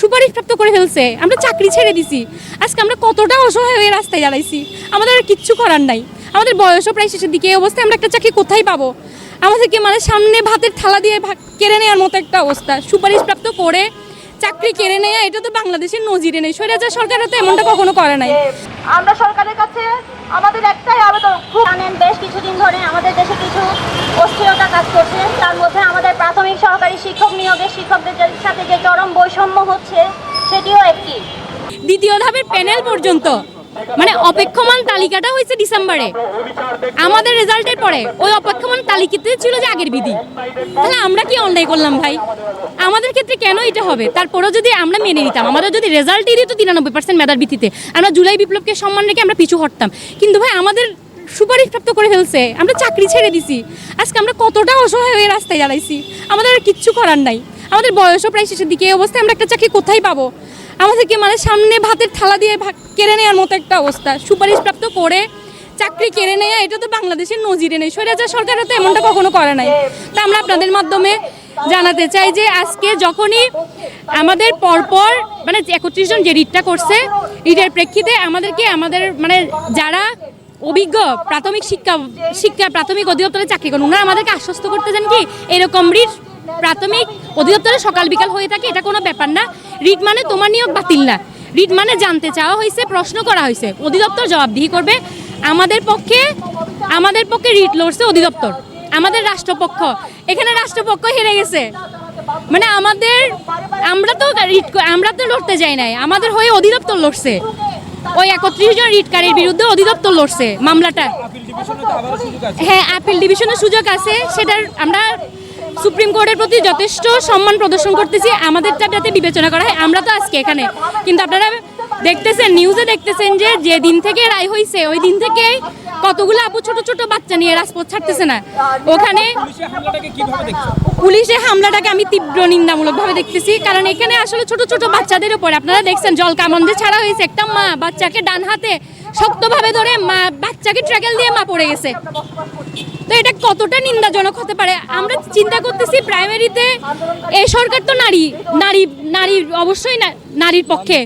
সুপারিশপ্রাপ্ত করে ফেলছে। আমরা চাকরি ছেড়ে দিছি। আজকে আমরা কতটা অসহায় হয়ে রাস্তায় দাঁড়াইছি। আমাদের আর কিচ্ছু করার নাই। আমাদের বয়সও প্রায় শেষের দিকে। এই অবস্থায় আমরা একটা চাকরি কোথায় পাবো? আমাদেরকে মানে সামনে ভাতের থালা দিয়ে কেড়ে নেওয়ার মতো একটা অবস্থা। সুপারিশপ্রাপ্ত করে চাকরি কেড়ে নেওয়া এটা তো বাংলাদেশের নজিরে নেই। স্বৈরাচার সরকারও তো এমনটা কখনো করে নাই। আমরা সরকারের কাছে আমাদের একটাই আবেদন, খুব বেশ কিছুদিন ধরে আমাদের দেশে কিছু অস্থিরতা কাজ করছে। তার মধ্যে আমাদের প্রাথমিক সহকারী শিক্ষক নিয়োগের শিক্ষকদের সাথে যে চরম বৈষম্য হচ্ছে সেটিও একটি। দ্বিতীয় ধাপের প্যানেল পর্যন্ত। মানে অপেক্ষমান তালিকাটা হয়েছে ডিসেম্বরে। আমাদের রেজাল্টের পরে ওই অপেক্ষমান তালিকাতে ছিল যে আগের বিধি। তাহলে আমরা কি অন্যায় করলাম ভাই? আমাদের ক্ষেত্রে কেন এটা হবে? তারপরেও যদি আমরা মেনে নিতাম, আমাদের যদি রেজাল্টই দিত তিরানব্বই পার্সেন্ট মেধার ভিত্তিতে, আমরা জুলাই বিপ্লবকে সম্মান রেখে আমরা পিছু হটতাম। কিন্তু ভাই, আমাদের সুপারিশপ্রাপ্ত করে ফেলছে। আমরা চাকরি ছেড়ে দিছি। আজকে আমরা কতটা অসহায় হয়ে রাস্তায় দাঁড়াইছি। আমাদের আর কিচ্ছু করার নাই। আমাদের বয়সও প্রায় শেষের দিকে। এই অবস্থায় আমরা একটা চাকরি কোথায় পাবো? আমাদেরকে মানে সামনে ভাতের থালা দিয়ে কেড়ে নেওয়ার মতো একটা অবস্থা। সুপারিশপ্রাপ্ত করে চাকরি কেড়ে নেওয়া এটা তো বাংলাদেশের নজিরে নেই। স্বৈরাচার সরকারও তো এমনটা কখনো করে নাই। তা আমরা আপনাদের মাধ্যমে জানাতে চাই যে আজকে যখনই আমাদের পরপর মানে একত্রিশ জন যে রিটটা করছে, রিটের প্রেক্ষিতে আমাদেরকে, আমাদের মানে যারা অভিজ্ঞ প্রাথমিক শিক্ষা শিক্ষা প্রাথমিক অধিদপ্তরে চাকরি করেন। ওনারা আমাদেরকে আশ্বস্ত করতে চান কি, এরকম রিট প্রাথমিক অধিদপ্তরে সকাল বিকাল হয়ে থাকে, এটা কোনো ব্যাপার না। রিট মানে তোমার নিয়োগ বাতিল না। রিট মানে জানতে চাওয়া হয়েছে, প্রশ্ন করা হয়েছে। অধিদপ্তর জবাবদিহি করবে। আমাদের পক্ষে আমাদের পক্ষে রিট লড়ছে অধিদপ্তর। আমাদের রাষ্ট্রপক্ষ। এখানে রাষ্ট্রপক্ষ হেরে গেছে। মানে আমাদের, আমরা তো রিট, আমরা তো লড়তে যাই নাই। আমাদের হয়ে অধিদপ্তর লড়ছে। ওই একত্রিশ জন রিটকারীর বিরুদ্ধে অধিদপ্তর লড়ছে মামলাটা। হ্যাঁ আপিল ডিভিশনের সুযোগ আছে, সেটার আমরা সুপ্রিম কোর্টের প্রতি যথেষ্ট সম্মান প্রদর্শন করতেছি, আমাদেরটা যাতে বিবেচনা করা হয়। আমরা তো আজকে এখানে। কিন্তু আপনারা দেখতেছেন নিউজে দেখতেছেন যে যে দিন থেকে রায় হয়েছে ওই দিন থেকে কতগুলো আপু ছোট ছোট বাচ্চা নিয়ে রাজপথ ছাড়তেছে না? ওখানে পুলিশের হামলাটাকে আমি তীব্র নিন্দামূলকভাবে দেখতেছি কারণ এখানে আসলে ছোট ছোট বাচ্চাদের উপর আপনারা দেখছেন জল কামন্দে ছাড়া হয়েছে একটা মা বাচ্চাকে ডান হাতে শক্তভাবে ধরে মা বাচ্চাকে ট্র্যাকেল দিয়ে মা পড়ে গেছে। তো এটা কতটা নিন্দাজনক হতে পারে? আমরা চিন্তা করতেছি প্রাইমারিতে এই সরকার তো নারী নারী নারী অবশ্যই নারীর পক্ষে।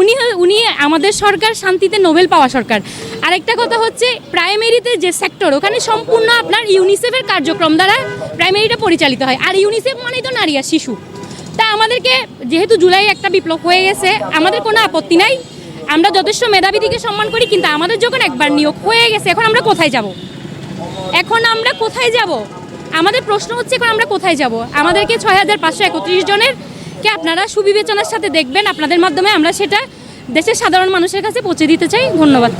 উনি উনি আমাদের সরকার, শান্তিতে নোবেল পাওয়া সরকার। আরেকটা কথা হচ্ছে প্রাইমারিতে যে সেক্টর ওখানে সম্পূর্ণ আপনার ইউনিসেফের কার্যক্রম দ্বারা প্রাইমারিটা পরিচালিত হয়। আর ইউনিসেফ মানেই তো নারী আর শিশু। তা আমাদেরকে, যেহেতু জুলাই একটা বিপ্লব হয়ে গেছে, আমাদের কোনো আপত্তি নাই। আমরা যথেষ্ট মেধাবীদিকে সম্মান করি, কিন্তু আমাদের যখন একবার নিয়োগ হয়ে গেছে, এখন আমরা কোথায় যাব? এখন আমরা কোথায় যাব? আমাদের প্রশ্ন হচ্ছে, এখন আমরা কোথায় যাব? আমাদেরকে ছয় হাজার পাঁচশো একত্রিশ জনের কে আপনারা সুবিবেচনার সাথে দেখবেন, আপনাদের মাধ্যমে আমরা সেটা দেশের সাধারণ মানুষের কাছে পৌঁছে দিতে চাই। ধন্যবাদ।